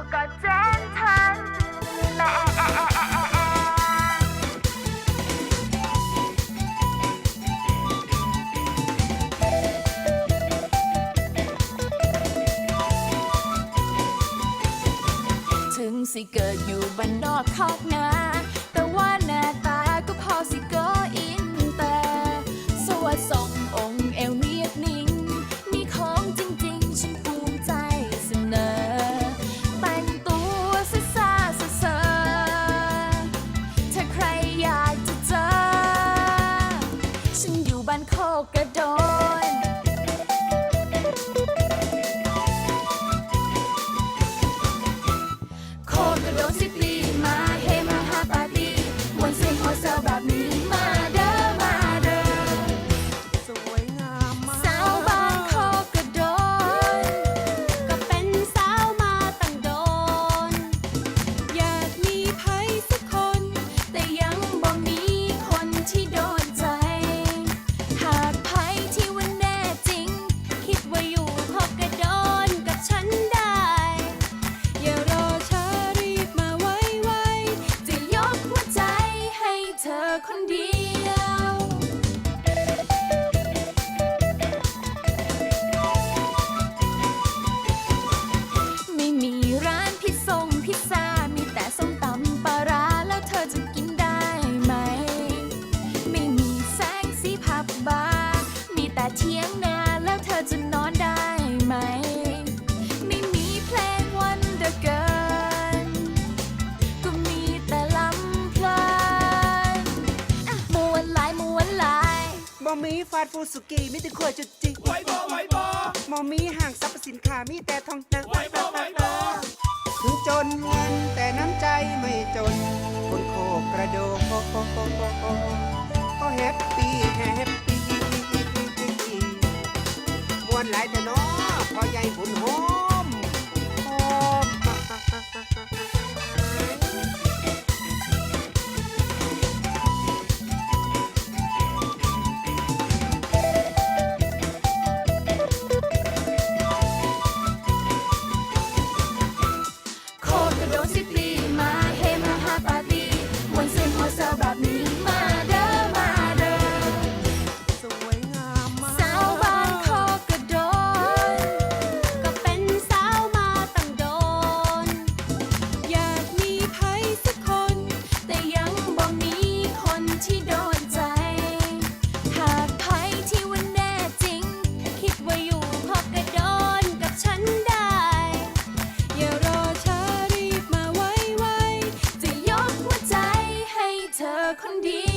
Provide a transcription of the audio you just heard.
แล้ก็เจนทันแม่ถึงสิเกิดอยู่บ้านนอกคอกนาแต่ว่าหน้าตาก็พอสิเกิดีฟาสต์ฟู้ดสุกี้มีแต่ขวดจุดจิไวโบไวโบมอมีห่างซับสินค้ามีแต่ทองหนัไวโบไวโบถึงจนเงินแต่น้ำใจไม่จน คนโคกกระโดกโคโคโคโคโคก็แฮปปี้แฮปปี้มวนหลายเคนดี